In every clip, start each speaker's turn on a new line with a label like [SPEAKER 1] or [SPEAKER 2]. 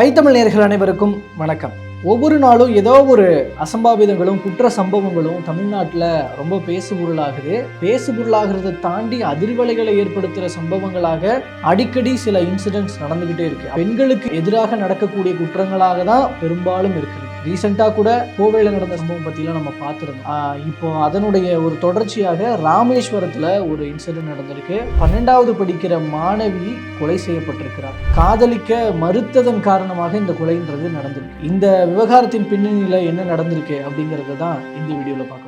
[SPEAKER 1] ஐத்தமிழ் நேர்கள் அனைவருக்கும் வணக்கம். ஒவ்வொரு நாளும் ஏதோ ஒரு அசம்பாவிதங்களும் குற்ற சம்பவங்களும் தமிழ்நாட்டில் ரொம்ப பேசுபொருளாகுது. பேசுபொருளாகிறத தாண்டி அதிர்வலைகளை ஏற்படுத்துகிற சம்பவங்களாக அடிக்கடி சில இன்சிடென்ட்ஸ் நடந்துக்கிட்டே இருக்கு. பெண்களுக்கு எதிராக நடக்கக்கூடிய குற்றங்களாக தான் பெரும்பாலும் இருக்குது. ரீசெண்டாக கூட கோவையில் நடந்த சம்பவம் பற்றிலாம் நம்ம பார்த்துருந்தோம். இப்போ அதனுடைய ஒரு தொடர்ச்சியாக ராமேஸ்வரத்தில் ஒரு இன்சிடென்ட் நடந்திருக்கு. பன்னெண்டாவது படிக்கிற மாணவி கொலை செய்யப்பட்டிருக்கிறார். காதலிக்க மறுத்ததன் காரணமாக இந்த கொலைன்றது நடந்திருக்கு. இந்த விவகாரத்தின் பின்னணியில் என்ன நடந்திருக்கு அப்படிங்கிறத தான் இந்த வீடியோவில் பார்க்க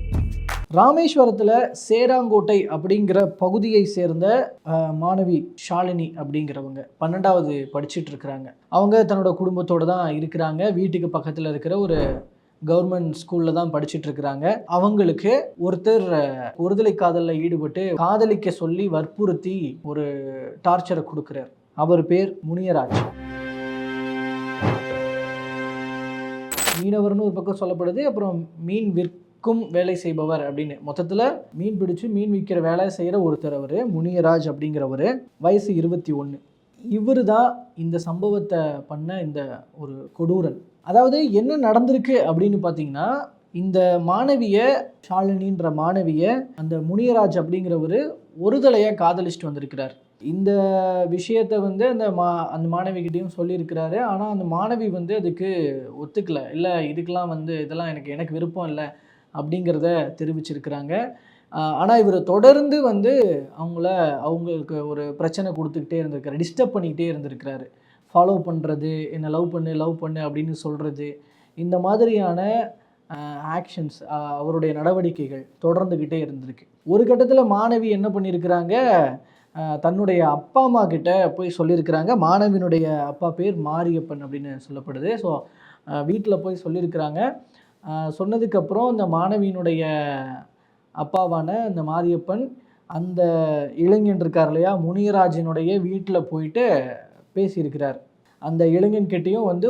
[SPEAKER 1] ராமேஸ்வரத்தில் சேராங்கோட்டை அப்படிங்கிற பகுதியை சேர்ந்த மாணவி ஷாலினி அப்படிங்கிறவங்க பன்னெண்டாவது படிச்சுட்டு இருக்கிறாங்க. அவங்க தன்னோட குடும்பத்தோடு தான் இருக்கிறாங்க. வீட்டுக்கு பக்கத்தில் இருக்கிற ஒரு கவர்மெண்ட் ஸ்கூலில் தான் படிச்சுட்டு இருக்கிறாங்க. அவங்களுக்கு ஒருத்தர் ஒருதலை காதலில் ஈடுபட்டு காதலிக்க சொல்லி வற்புறுத்தி ஒரு டார்ச்சரை கொடுக்குறார். அவர் பேர் முனியராஜ். மீனவர்னு ஒரு பக்கம் சொல்லப்படுது அப்புறம் மீன் விற்கும் வேலை செய்பவர் அப்படின்னு. மொத்தத்தில் மீன் பிடிச்சு மீன் விற்கிற வேலை செய்கிற ஒருத்தர் அவர் முனியராஜ் அப்படிங்கிறவர். வயசு இருபத்தி ஒன்று இவர் தான் இந்த சம்பவத்தை பண்ண இந்த ஒரு கொடூரன். அதாவது என்ன நடந்திருக்கு அப்படின்னு பார்த்தீங்கன்னா இந்த மாணவியை ஷாலினின்ற மாணவியை அந்த முனியராஜ் அப்படிங்கிறவர் ஒருதலையாக காதலிச்சுட்டு வந்திருக்கிறார். இந்த விஷயத்தை வந்து அந்த மா அந்த மாணவிகிட்டையும் சொல்லியிருக்கிறாரு. ஆனால் அந்த மாணவி வந்து அதுக்கு ஒத்துக்கல. இல்லை இதுக்கெலாம் வந்து இதெல்லாம் எனக்கு எனக்கு விருப்பம் இல்லை. அப்படிங்கிறத தெரிவிச்சிருக்கிறாங்க. ஆனால் இவர் தொடர்ந்து வந்து அவங்கள அவங்களுக்கு ஒரு பிரச்சனை கொடுத்துக்கிட்டே இருந்திருக்காரு. டிஸ்டர்ப் பண்ணிக்கிட்டே இருந்திருக்கிறாரு. ஃபாலோ பண்ணுறது என்னை லவ் பண்ணு லவ் பண்ணு அப்படின்னு சொல்கிறது இந்த மாதிரியான ஆக்ஷன்ஸ் அவருடைய நடவடிக்கைகள் தொடர்ந்துக்கிட்டே இருந்திருக்கு. ஒரு கட்டத்தில் மாணவி என்ன பண்ணியிருக்கிறாங்க தன்னுடைய அப்பா அம்மா கிட்ட போய் சொல்லியிருக்கிறாங்க மாணவியினுடைய அப்பா பேர் மாரியப்பன் அப்படின்னு சொல்லப்படுது. ஸோ வீட்டில் போய் சொல்லியிருக்கிறாங்க சொன்னதுக்கப்புறம் இந்த மாணவியினுடைய அப்பாவான இந்த மாரியப்பன் அந்த இளைஞன் இருக்கார் இல்லையா முனியராஜனுடைய வீட்டில் போயிட்டு பேசியிருக்கிறார். அந்த இளைஞன்கிட்டையும் வந்து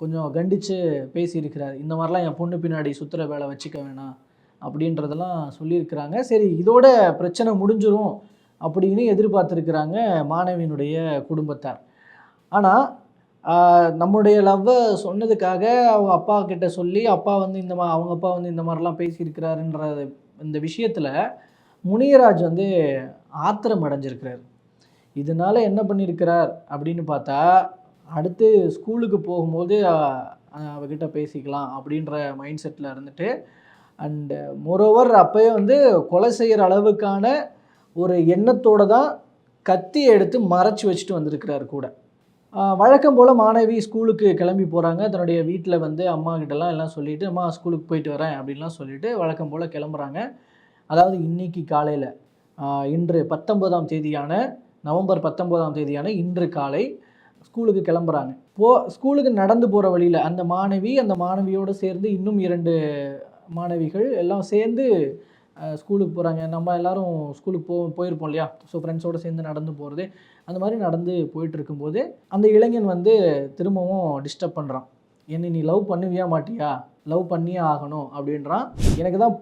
[SPEAKER 1] கொஞ்சம் கண்டித்து பேசியிருக்கிறார். இந்த மாதிரிலாம் என் பொண்ணு பின்னாடி சுற்றுற வேலை வச்சுக்க வேணாம் அப்படின்றதெல்லாம் சொல்லியிருக்கிறாங்க. சரி இதோட பிரச்சனை முடிஞ்சிரும் அப்படின்னு எதிர்பார்த்துருக்குறாங்க மாணவியினுடைய குடும்பத்தார். ஆனால் நம்முடைய லவ்வை சொன்னதுக்காக அவங்க அப்பா கிட்ட சொல்லி அப்பா வந்து இந்த மா அவங்க அப்பா வந்து இந்த மாதிரிலாம் பேசியிருக்கிறாருன்ற இந்த விஷயத்தில் முனியராஜ் வந்து ஆத்திரம் அடைஞ்சிருக்கிறார். இதனால என்ன பண்ணியிருக்கிறார் அப்படின்னு பார்த்தா அடுத்து ஸ்கூலுக்கு போகும்போது அவகிட்ட பேசிக்கலாம் அப்படின்ற மைண்ட் செட்டில் இருந்துட்டு அண்டு மோரோவர் அப்போயே வந்து கொலை செய்கிற அளவுக்கான ஒரு எண்ணத்தோடு தான் கத்தியை எடுத்து மறைச்சி வச்சுட்டு வந்திருக்கிறார் கூட. வழக்கம் போல் மாணவி ஸ்கூலுக்கு கிளம்பி போகிறாங்க தன்னுடைய வீட்டில் வந்து அம்மா கிட்டலாம் எல்லாம் சொல்லிவிட்டு அம்மா ஸ்கூலுக்கு போயிட்டு வரேன் அப்படின்லாம் சொல்லிட்டு வழக்கம் போல் கிளம்புறாங்க. அதாவது இன்னைக்கு காலையில் இன்று பத்தொன்பதாம் தேதியான நவம்பர் பத்தொன்பதாம் தேதியான இன்று காலை ஸ்கூலுக்கு கிளம்புறாங்க. போ ஸ்கூலுக்கு நடந்து போகிற வழியில் அந்த மாணவி அந்த மாணவியோடு சேர்ந்து இன்னும் இரண்டு மாணவிகள் எல்லாம் சேர்ந்து ஸ்கூலுக்கு போகிறாங்க நம்ம எல்லாரும் ஸ்கூலுக்கு போ போயிருப்போம் இல்லையா? ஸோ ஃப்ரெண்ட்ஸோடு சேர்ந்து நடந்து போகிறது அந்த மாதிரி நடந்து போயிட்டு இருக்கும்போது அந்த இளைஞன் வந்து திரும்பவும் டிஸ்டர்ப் பண்ணுறான் என்னை நீ லவ் பண்ணுவியா மாட்டியா? லவ் பண்ணியே ஆகணும் அப்படின்றான். எனக்கு தான்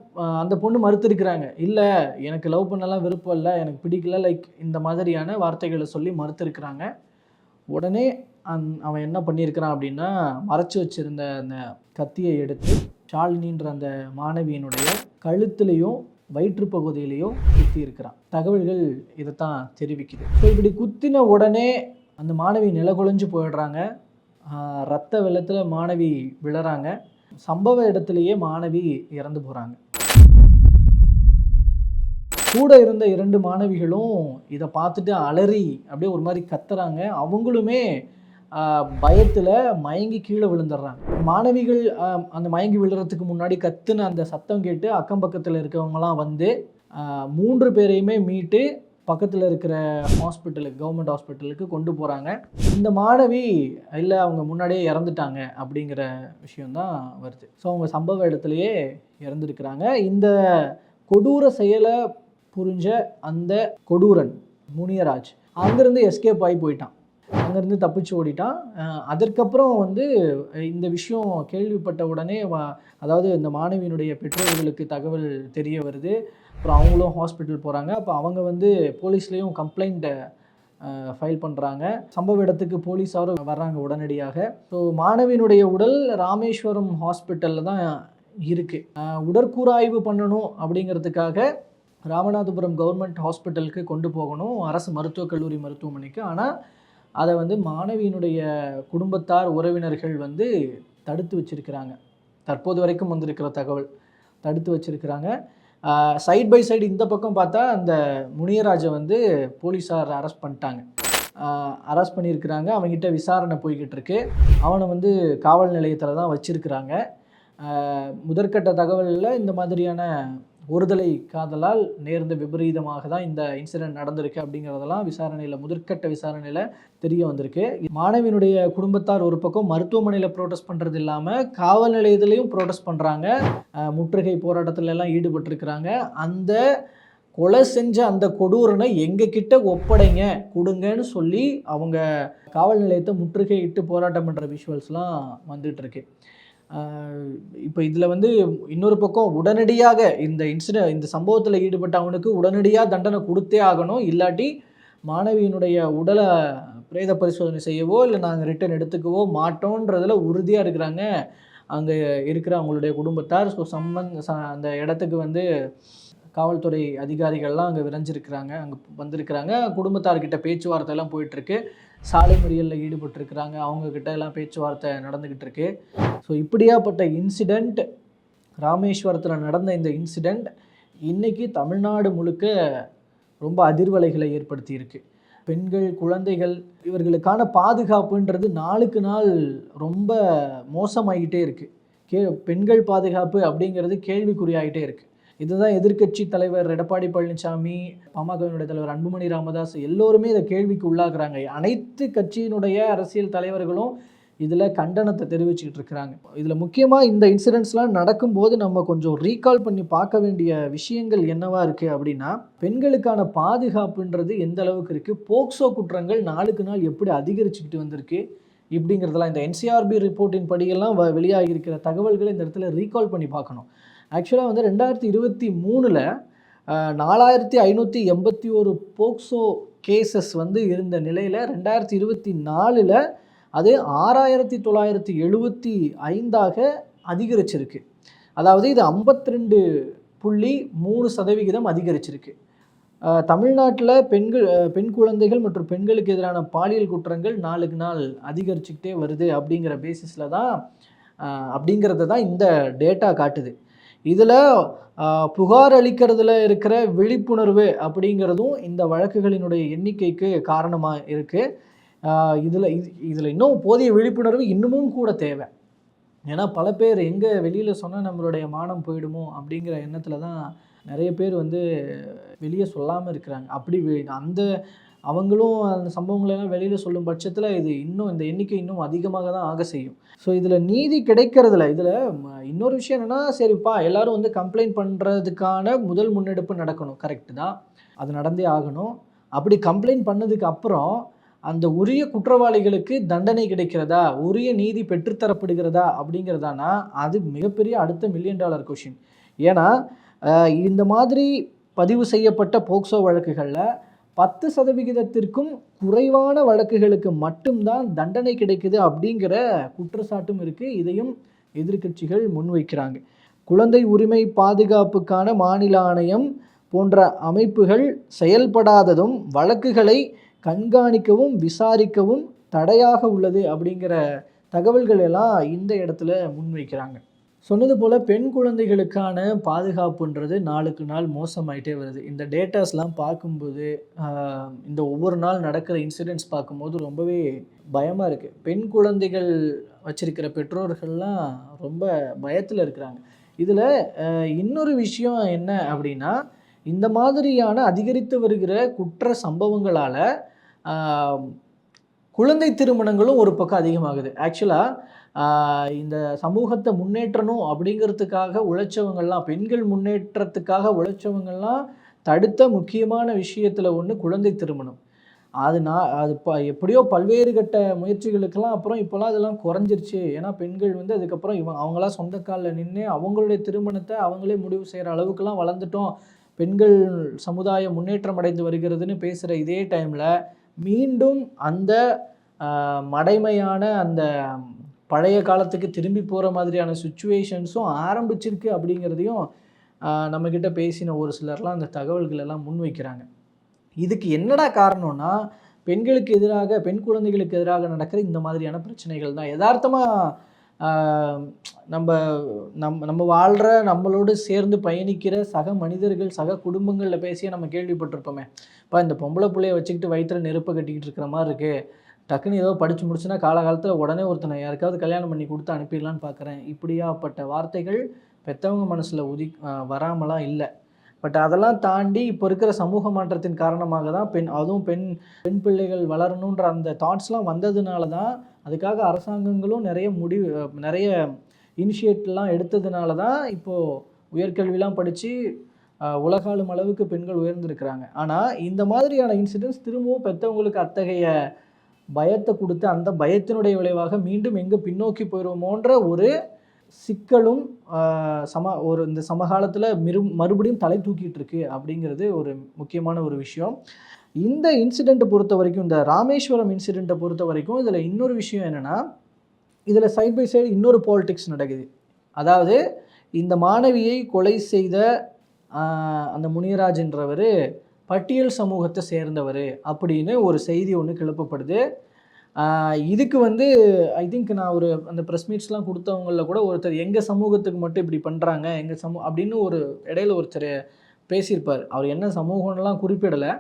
[SPEAKER 1] அந்த பொண்ணு மறுத்திருக்கிறாங்க. இல்லை எனக்கு லவ் பண்ணலாம் விருப்பம் இல்லை. எனக்கு பிடிக்கல. லைக் இந்த மாதிரியான வார்த்தைகளை சொல்லி மறுத்திருக்கிறாங்க. உடனே அந் அவன் என்ன பண்ணியிருக்கிறான் அப்படின்னா மறைச்சு வச்சிருந்த அந்த கத்தியை எடுத்து ஷாலினின்ற அந்த மாணவியினுடைய கழுத்துலேயும் வயிற்று பகுதியிலேயோ குத்தி இருக்கிறான் தகவல்கள் இதைத்தான் தெரிவிக்குது. ஸோ இப்படி குத்தின உடனே அந்த மாணவி நிலகுலைஞ்சு போயிடுறாங்க. ஆஹ் ரத்த வெள்ளத்தில் மாணவி விழறாங்க. சம்பவ இடத்துலையே மாணவி இறந்து போகிறாங்க கூட இருந்த இரண்டு மாணவிகளும் இதை பார்த்துட்டு அலறி அப்படியே ஒரு மாதிரி கத்துறாங்க. அவங்களுமே பயத்தில் மயங்கி கீழே விழுந்துடுறாங்க. மாணவிகள் அந்த மயங்கி விழுறதுக்கு முன்னாடி கத்துன அந்த சத்தம் கேட்டு அக்கம் பக்கத்தில் இருக்கவங்கலாம் வந்து மூன்று பேரையுமே மீட்டு பக்கத்தில் இருக்கிற ஹாஸ்பிட்டலுக்கு கவர்மெண்ட் ஹாஸ்பிட்டலுக்கு கொண்டு போகிறாங்க இந்த மாணவி இல்லை அவங்க முன்னாடியே இறந்துட்டாங்க அப்படிங்கிற விஷயந்தான் வருது. ஸோ அவங்க சம்பவ இடத்துலையே இறந்துருக்கிறாங்க. இந்த கொடூர செயலை புரிஞ்ச அந்த கொடூரன் முனியராஜ் அங்கேருந்து எஸ்கேப் ஆகி போயிட்டான். அங்கேருந்து தப்பிச்சு ஓடிட்டான். அதற்கப்புறம் வந்து இந்த விஷயம் கேள்விப்பட்ட உடனே அதாவது இந்த மாணவியினுடைய பெற்றோர்களுக்கு தகவல் தெரிய வருது. அப்புறம் அவங்களும் ஹாஸ்பிட்டல் போகிறாங்க அப்போ அவங்க வந்து போலீஸ்லேயும் கம்ப்ளைண்ட்டை ஃபைல் பண்ணுறாங்க சம்பவ இடத்துக்கு போலீஸாரும் வர்றாங்க உடனடியாக. ஸோ மாணவியினுடைய உடல் ராமேஸ்வரம் ஹாஸ்பிட்டலில் தான் இருக்குது உடற்கூறாய்வு பண்ணணும் அப்படிங்கிறதுக்காக ராமநாதபுரம் கவர்மெண்ட் ஹாஸ்பிட்டலுக்கு கொண்டு போகணும். அரசு மருத்துவக் கல்லூரி மருத்துவமனைக்கு. ஆனால் அதை வந்து மாணவியினுடைய குடும்பத்தார் உறவினர்கள் வந்து தடுத்து வச்சிருக்கிறாங்க. தற்போது வரைக்கும் வந்திருக்கிற தகவல். தடுத்து வச்சிருக்கிறாங்க. சைட் பை சைடு இந்த பக்கம் பார்த்தா அந்த முனியராஜை வந்து போலீஸார் அரெஸ்ட் பண்ணிட்டாங்க. அரெஸ்ட் பண்ணியிருக்கிறாங்க. அவங்ககிட்ட விசாரணை போய்கிட்டு இருக்கு அவனை வந்து காவல் நிலையத்தில் தான் வச்சிருக்கிறாங்க. முதற்கட்ட தகவலில் இந்த மாதிரியான ஒருதலை காதலால் நேர்ந்த விபரீதமாக தான் இந்த இன்சிடென்ட் நடந்திருக்கு அப்படிங்கிறதெல்லாம் விசாரணையில் முதற்கட்ட விசாரணையில் தெரிய வந்திருக்கு. மாணவியினுடைய குடும்பத்தார் ஒரு பக்கம் மருத்துவமனையில் ப்ரோட்டஸ்ட் பண்ணுறது இல்லாமல் காவல் நிலையத்திலையும் ப்ரோட்டஸ்ட் பண்ணுறாங்க முற்றுகை போராட்டத்துல எல்லாம் ஈடுபட்டிருக்கிறாங்க. அந்த கொலை செஞ்ச அந்த கொடூரனை எங்ககிட்ட ஒப்படைங்க கொடுங்கன்னு சொல்லி அவங்க காவல் நிலையத்தை முற்றுகையிட்டு போராட்டம் பண்ணுற விஷுவல்ஸ்லாம் வந்துட்டுருக்கு இருக்கு. இப்போ இதில் வந்து இன்னொரு பக்கம் உடனடியாக இந்த இன்சிட இந்த சம்பவத்தில் ஈடுபட்ட அவனுக்கு உடனடியாக தண்டனை கொடுத்தே ஆகணும். இல்லாட்டி மாணவியினுடைய உடலை பிரேத பரிசோதனை செய்யவோ இல்லை நாங்கள் ரிட்டர்ன் எடுத்துக்கவோ மாட்டோன்றதில் உறுதியாக இருக்கிறாங்க. அங்கே இருக்கிற அவங்களுடைய குடும்பத்தார். ஸோ சம்பந்த ச- அந்த இடத்துக்கு வந்து காவல்துறை அதிகாரிகள்லாம் அங்கே விரைஞ்சிருக்கிறாங்க. அங்கே வந்திருக்கிறாங்க. குடும்பத்தார்கிட்ட பேச்சுவார்த்தையெல்லாம் போயிட்டுருக்கு. சாலை மறியலில் ஈடுபட்டிருக்கிறாங்க. அவங்கக்கிட்ட எல்லாம் பேச்சுவார்த்தை நடந்துக்கிட்டு இருக்கு. ஸோ இப்படியாப்பட்ட இன்சிடெண்ட் ராமேஸ்வரத்தில் நடந்த இந்த இன்சிடெண்ட் இன்றைக்கி தமிழ்நாடு முழுக்க ரொம்ப அதிர்வலைகளை ஏற்படுத்தியிருக்கு பெண்கள் குழந்தைகள் இவர்களுக்கான பாதுகாப்புன்றது நாளுக்கு நாள் ரொம்ப மோசமாகிட்டே இருக்குது கே பெண்கள் பாதுகாப்பு அப்படிங்கிறது கேள்விக்குறியாகிட்டே இருக்குது இதுதான் எதிர்க்கட்சி தலைவர் எடப்பாடி பழனிசாமி பாமகவினுடைய தலைவர் அன்புமணி ராமதாஸ் எல்லோருமே இதை கேள்விக்கு உள்ளாகிறாங்க அனைத்து கட்சியினுடைய அரசியல் தலைவர்களும் இதில் கண்டனத்தை தெரிவிச்சுக்கிட்டு இருக்கிறாங்க. இதில் முக்கியமாக இந்த இன்சிடென்ட்ஸ்லாம் நடக்கும்போது நம்ம கொஞ்சம் ரீகால் பண்ணி பார்க்க வேண்டிய விஷயங்கள் என்னவா இருக்குது அப்படின்னா பெண்களுக்கான பாதுகாப்புன்றது எந்த அளவுக்கு இருக்குது போக்சோ குற்றங்கள் நாளுக்கு நாள் எப்படி அதிகரிச்சுக்கிட்டு வந்திருக்கு? இப்படிங்கிறதெல்லாம் இந்த என்சிஆர்பி ரிப்போர்ட்டின் படியெல்லாம் வ வெளியாகி இருக்கிற தகவல்களை இந்த இடத்துல ரீகால் பண்ணி பார்க்கணும். ஆக்சுவலாக வந்து ரெண்டாயிரத்தி இருபத்தி மூணில் நாலாயிரத்தி ஐநூற்றி எண்பத்தி ஒரு போக்சோ கேசஸ் வந்து இருந்த நிலையில் ரெண்டாயிரத்தி இருபத்தி நாலில் அது ஆறாயிரத்தி தொள்ளாயிரத்தி எழுபத்தி ஐந்தாக அதிகரிச்சிருக்கு. அதாவது இது 52 புள்ளி மூணு சதவிகிதம் அதிகரிச்சிருக்கு. தமிழ்நாட்டில் பெண்கள் பெண் குழந்தைகள் மற்றும் பெண்களுக்கு எதிரான பாலியல் குற்றங்கள் நாளுக்கு நாள் அதிகரிச்சுக்கிட்டே வருது அப்படிங்கிற பேசிஸில் தான் அப்படிங்கிறத தான் இந்த டேட்டா காட்டுது. இதில் புகார் அளிக்கிறதுல இருக்கிற விழிப்புணர்வு அப்படிங்கிறதும் இந்த வழக்குகளினுடைய எண்ணிக்கைக்கு காரணமாக இருக்குது இதில் இது இதில் இன்னும் போதிய விழிப்புணர்வு இன்னமும் கூட தேவை. ஏன்னா பல பேர் எங்கே வெளியில் சொன்னால் நம்மளுடைய மானம் போயிடுமோ அப்படிங்கிற எண்ணத்தில் தான் நிறைய பேர் வந்து வெளியே சொல்லாமல் இருக்கிறாங்க. அப்படி அந்த அவங்களும் அந்த சம்பவங்களெல்லாம் வெளியில் சொல்லும் பட்சத்தில் இது இன்னும் இந்த எண்ணிக்கை இன்னும் அதிகமாக தான் ஆக செய்யும். ஸோ இதில் நீதி கிடைக்கிறதுல இதில் இன்னொரு விஷயம் என்னென்னா சரிப்பா எல்லோரும் வந்து கம்ப்ளைண்ட் பண்ணுறதுக்கான முதல் முன்னெடுப்பு நடக்கணும். கரெக்டு தான். அது நடந்தே ஆகணும். அப்படி கம்ப்ளைண்ட் பண்ணதுக்கு அப்புறம் அந்த உரிய குற்றவாளிகளுக்கு தண்டனை கிடைக்கிறதா? உரிய நீதி பெற்றுத்தரப்படுகிறதா? அப்படிங்கிறதானா? அது மிகப்பெரிய அடுத்த மில்லியன் டாலர் கொஷின் ஏன்னா இந்த மாதிரி பதிவு செய்யப்பட்ட போக்சோ வழக்குகளில் பத்து சதவிகிதத்திற்கும் குறைவான வழக்குகளுக்கு மட்டும்தான் தண்டனை கிடைக்குது அப்படிங்கிற குற்றச்சாட்டும் இருக்குது இதையும் எதிர்க்கட்சிகள் முன்வைக்கிறாங்க. குழந்தை உரிமை பாதுகாப்புக்கான மாநில ஆணையம் போன்ற அமைப்புகள் செயல்படாததும் வழக்குகளை கண்காணிக்கவும் விசாரிக்கவும் தடையாக உள்ளது அப்படிங்கிற தகவல்கள் எல்லாம் இந்த இடத்துல முன்வைக்கிறாங்க. சொன்னது போல் பெண் குழந்தைகளுக்கான பாதுகாப்புன்றது நாளுக்கு நாள் மோசமாயிட்டே வருது. இந்த டேட்டாஸ்லாம் பார்க்கும்போது இந்த ஒவ்வொரு நாள் நடக்கிற இன்சிடென்ட்ஸ் பார்க்கும்போது ரொம்பவே பயமாக இருக்குது பெண் குழந்தைகள் வச்சிருக்கிற பெற்றோர்கள்லாம் ரொம்ப பயத்தில் இருக்கிறாங்க. இதில் இன்னொரு விஷயம் என்ன அப்படின்னா இந்த மாதிரியான அதிகரித்து வருகிற குற்ற சம்பவங்களால் குழந்தை திருமணங்களும் ஒரு பக்கம் அதிகமாகுது. ஆக்சுவலாக இந்த சமூகத்தை முன்னேற்றணும் அப்படிங்கிறதுக்காக உழைச்சவங்கள்லாம் பெண்கள் முன்னேற்றத்துக்காக உழைச்சவங்கள்லாம் தடுத்த முக்கியமான விஷயத்தில் ஒன்று குழந்தை திருமணம். அது நான் அது இப்போ எப்படியோ பல்வேறு கட்ட முயற்சிகளுக்கெல்லாம் அப்புறம் இப்போலாம் அதெல்லாம் குறைஞ்சிருச்சு. ஏன்னா பெண்கள் வந்து அதுக்கப்புறம் இவங்க அவங்களாம் சொந்த காலில் நின்று அவங்களுடைய திருமணத்தை அவங்களே முடிவு செய்கிற அளவுக்குலாம் வளர்ந்துட்டோம். பெண்கள் சமுதாயம் முன்னேற்றம் அடைந்து வருகிறதுன்னு பேசுகிற இதே டைமில் மீண்டும் அந்த மடைமையான அந்த பழைய காலத்துக்கு திரும்பி போகிற மாதிரியான சுச்சுவேஷன்ஸும் ஆரம்பிச்சிருக்கு அப்படிங்கிறதையும் நம்மக்கிட்ட பேசின ஒரு சிலர்லாம் அந்த தகவல்கள் எல்லாம் முன்வைக்கிறாங்க இதுக்கு என்னடா காரணம்னா பெண்களுக்கு எதிராக பெண் குழந்தைகளுக்கு எதிராக நடக்கிற இந்த மாதிரியான பிரச்சனைகள் தான். யதார்த்தமாக நம்ம நம் நம்ம வாழ்கிற நம்மளோடு சேர்ந்து பயணிக்கிற சக மனிதர்கள் சக குடும்பங்களில் பேசியே நம்ம கேள்விப்பட்டிருப்போமே. இப்போ இந்த பொம்பளை பிள்ளைய வச்சுக்கிட்டு வயிற்றில் நெருப்பை கட்டிக்கிட்டு இருக்கிற மாதிரி இருக்குது டக்குன்னு ஏதோ படித்து முடிச்சுன்னா காலகாலத்தில் உடனே ஒருத்தனை யாருக்காவது கல்யாணம் பண்ணி கொடுத்து அனுப்பிடலான்னு பார்க்குறேன் இப்படியாப்பட்ட வார்த்தைகள் பெற்றவங்க மனசில் உதி வராமலாம் இல்லை. பட் அதெல்லாம் தாண்டி இப்போ இருக்கிற சமூக மாற்றத்தின் காரணமாக தான் பெண் அதுவும் பெண் பெண் பிள்ளைகள் வளரணுன்ற அந்த தாட்ஸ்லாம் வந்ததுனால தான் அதுக்காக அரசாங்கங்களும் நிறைய முடிவு நிறைய இனிஷியேட்லாம் எடுத்ததுனால தான் இப்போது உயர்கல்விலாம் படித்து உலகாலும் அளவுக்கு பெண்கள் உயர்ந்திருக்கிறாங்க. ஆனால் இந்த மாதிரியான இன்சிடென்ட்ஸ் திரும்பவும் பெற்றவங்களுக்கு அத்தகைய பயத்தை கொடுத்து அந்த பயத்தினுடைய விளைவாக மீண்டும் எங்கே பின்னோக்கி போயிடுவோமோன்ற ஒரு சிக்கலும் சம ஒரு இந்த சமகாலத்தில் மிரு மறுபடியும் தலை தூக்கிட்டு இருக்கு அப்படிங்கிறது ஒரு முக்கியமான ஒரு விஷயம். இந்த இன்சிடெண்ட்டை பொறுத்த வரைக்கும் இந்த ராமேஸ்வரம் இன்சிடெண்ட்டை பொறுத்த வரைக்கும் இதில் இன்னொரு விஷயம் என்னென்னா இதில் சைட் பை சைடு இன்னொரு பாலிடிக்ஸ் நடக்குது. அதாவது இந்த மாணவியை கொலை செய்த அந்த முனியராஜ் என்றவர் பட்டியல் சமூகத்தை சேர்ந்தவர் அப்படின்னு ஒரு செய்தி ஒன்று கிளப்பப்படுது. இதுக்கு வந்து ஐ திங்க் நான் ஒரு அந்த ப்ரெஸ் மீட்ஸ்லாம் கொடுத்தவங்கள கூட ஒருத்தர் எங்கள் சமூகத்துக்கு மட்டும் இப்படி பண்ணுறாங்க எங்கள் சமூ அப்படின்னு ஒரு இடையில ஒருத்தர் பேசியிருப்பார். அவர் என்ன சமூகம்லாம் குறிப்பிடலை.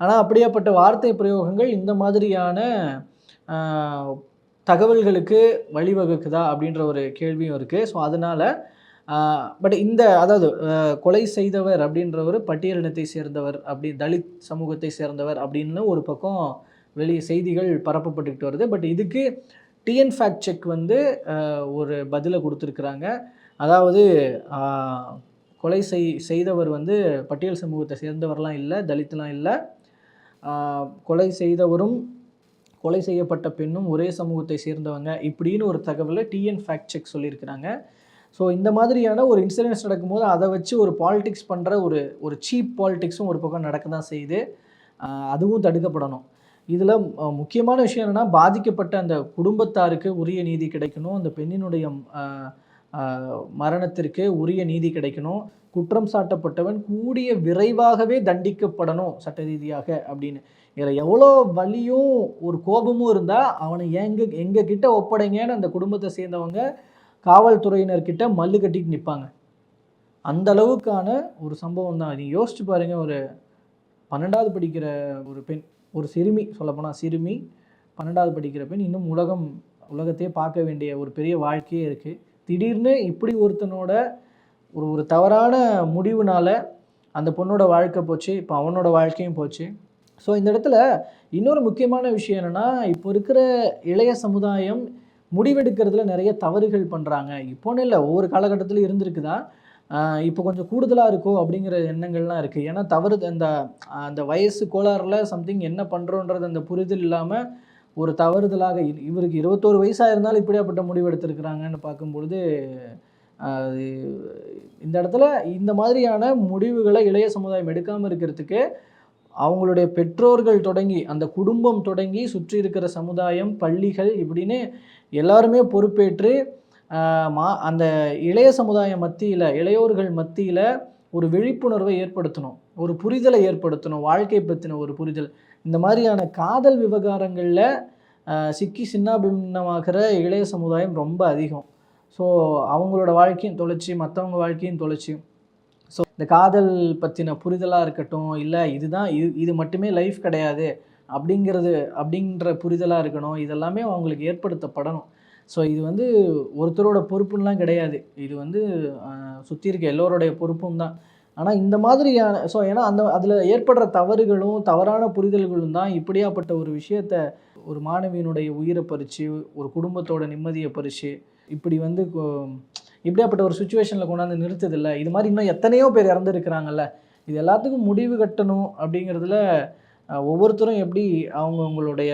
[SPEAKER 1] ஆனால் அப்படியாப்பட்ட வார்த்தை பிரயோகங்கள் இந்த மாதிரியான தகவல்களுக்கு வழிவகுக்குதா அப்படின்ற ஒரு கேள்வியும் இருக்குது ஸோ அதனால் பட் இந்த அதாவது கொலை செய்தவர் அப்படின்றவர் பட்டியலினத்தை சேர்ந்தவர் அப்படி தலித் சமூகத்தை சேர்ந்தவர் அப்படின்னு ஒரு பக்கம் வெளியே செய்திகள் பரப்பப்பட்டுக்கிட்டு வருது. பட் இதுக்கு டிஎன் ஃபேக்ட் செக் வந்து ஒரு பதிலை கொடுத்துருக்குறாங்க. அதாவது கொலை செய் செய்தவர் வந்து பட்டியல் சமூகத்தை சேர்ந்தவர்லாம் இல்லை தலித்லாம் இல்லை. கொலை செய்தவரும் கொலை செய்யப்பட்ட பெண்ணும் ஒரே சமூகத்தை சேர்ந்தவங்க இப்படின்னு ஒரு தகவலை டிஎன் ஃபேக்ட் செக் சொல்லியிருக்கிறாங்க. ஸோ இந்த மாதிரியான ஒரு இன்சிடென்ட்ஸ் நடக்கும்போது அதை வச்சு ஒரு பாலிடிக்ஸ் பண்ணுற ஒரு ஒரு சீப் பாலிடிக்ஸும் ஒரு பக்கம் நடக்க தான் செய்யுது அதுவும் தடுக்கப்படணும். இதில் முக்கியமான விஷயம் என்னென்னா பாதிக்கப்பட்ட அந்த குடும்பத்தாருக்கு உரிய நீதி கிடைக்கணும். அந்த பெண்ணினுடைய மரணத்திற்கு உரிய நீதி கிடைக்கணும். குற்றம் சாட்டப்பட்டவன் கூடிய விரைவாகவே தண்டிக்கப்படணும் சட்ட ரீதியாக அப்படின்னு. இதில் எவ்வளோ வலியும் ஒரு கோபமும் இருந்தால் அவனை எங்க எங்கள் கிட்ட ஒப்படைங்கன்னு அந்த குடும்பத்தை சேர்ந்தவங்க காவல்துறையினர்கிட்ட மல்லு கட்டிட்டு நிற்பாங்க அந்த அளவுக்கான ஒரு சம்பவம் தான். நீ யோசிச்சு பாருங்கள் ஒரு பன்னெண்டாவது படிக்கிற ஒரு பெண் ஒரு சிறுமி சொல்லப்போனால் சிறுமி பன்னெண்டாவது படிக்கிற பெண் இன்னும் உலகம் உலகத்தையே பார்க்க வேண்டிய ஒரு பெரிய வாழ்க்கையே இருக்குது திடீர்னு இப்படி ஒருத்தனோட ஒரு ஒரு தவறான முடிவுனால அந்த பொண்ணோட வாழ்க்கை போச்சு இப்போ அவனோட வாழ்க்கையும் போச்சு. ஸோ இந்த இடத்துல இன்னொரு முக்கியமான விஷயம் என்னென்னா இப்போ இருக்கிற இளைய சமுதாயம் முடிவெடுக்கிறதுல நிறைய தவறுகள் பண்ணுறாங்க இப்போன்னு இல்லை ஒவ்வொரு காலகட்டத்திலும் இருந்திருக்குதா? இப்போ கொஞ்சம் கூடுதலாக இருக்கோ அப்படிங்கிற எண்ணங்கள்லாம் இருக்குது ஏன்னா தவறு அந்த அந்த வயசு கோளாறில் சம்திங் என்ன பண்ணுறோன்றது அந்த புரிதல் இல்லாமல் ஒரு தவறுதலாக இ- இவருக்கு இருபத்தோரு வயசாக இருந்தாலும் இப்படியாப்பட்ட முடிவு எடுத்திருக்கிறாங்கன்னு பார்க்கும்பொழுது இந்த இடத்துல இந்த மாதிரியான முடிவுகளை இளைய சமுதாயம் எடுக்காமல் இருக்கிறதுக்கு அவங்களுடைய பெற்றோர்கள் தொடங்கி அந்த குடும்பம் தொடங்கி சுற்றி இருக்கிற சமுதாயம் பள்ளிகள் இப்படின்னு எல்லாருமே பொறுப்பேற்று மா அந்த இளைய சமுதாய மத்தியில் இளையோர்கள் மத்தியில் ஒரு விழிப்புணர்வை ஏற்படுத்தணும் ஒரு புரிதலை ஏற்படுத்தணும் வாழ்க்கை பற்றின ஒரு புரிதல். இந்த மாதிரியான காதல் விவகாரங்களில் சிக்கி சின்னாபின்னமாகிற இளைய சமுதாயம் ரொம்ப அதிகம். ஸோ அவங்களோட வாழ்க்கையும் தொலைச்சி மற்றவங்க வாழ்க்கையும் தொலைச்சி ஸோ இந்த காதல் பற்றின புரிதலாக இருக்கட்டும் இல்லை இதுதான் இது இது மட்டுமே லைஃப் கிடையாது அப்படிங்கிறது அப்படின்ற புரிதலாக இருக்கணும் இதெல்லாமே அவங்களுக்கு ஏற்படுத்தப்படணும். ஸோ இது வந்து ஒருத்தரோட பொறுப்புலாம் கிடையாது. இது வந்து சுற்றி இருக்க எல்லோருடைய பொறுப்பும் தான். ஆனால் இந்த மாதிரியான ஸோ ஏன்னா அந்த அதில் ஏற்படுற தவறுகளும் தவறான புரிதல்களும் தான் இப்படியாப்பட்ட ஒரு விஷயத்த ஒரு மாணவியினுடைய உயிரை பறித்து ஒரு குடும்பத்தோட நிம்மதியை பறித்து இப்படி வந்து இப்படியாப்பட்ட ஒரு சுச்சுவேஷனில் கொண்டாந்து நிறுத்ததில்ல. இது மாதிரி இன்னும் எத்தனையோ பேர் இறந்துருக்கிறாங்கல்ல. இது எல்லாத்துக்கும் முடிவு கட்டணும் அப்படிங்கிறதுல ஒவ்வொருத்தரும் எப்படி அவங்கவுங்களுடைய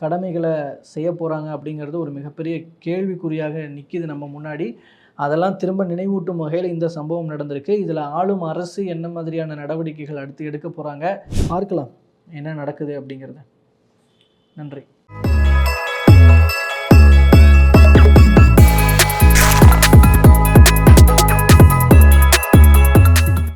[SPEAKER 1] கடமைகளை செய்ய போகிறாங்க அப்படிங்கிறது ஒரு மிகப்பெரிய கேள்விக்குறியாக நிற்கிது நம்ம முன்னாடி. அதெல்லாம் திரும்ப நினைவூட்டும் வகையில் இந்த சம்பவம் நடந்திருக்கு. இதில் ஆளும் அரசு என்ன மாதிரியான நடவடிக்கைகள் அடுத்து எடுக்க போகிறாங்க பார்க்கலாம். என்ன நடக்குது அப்படிங்கிறத. நன்றி.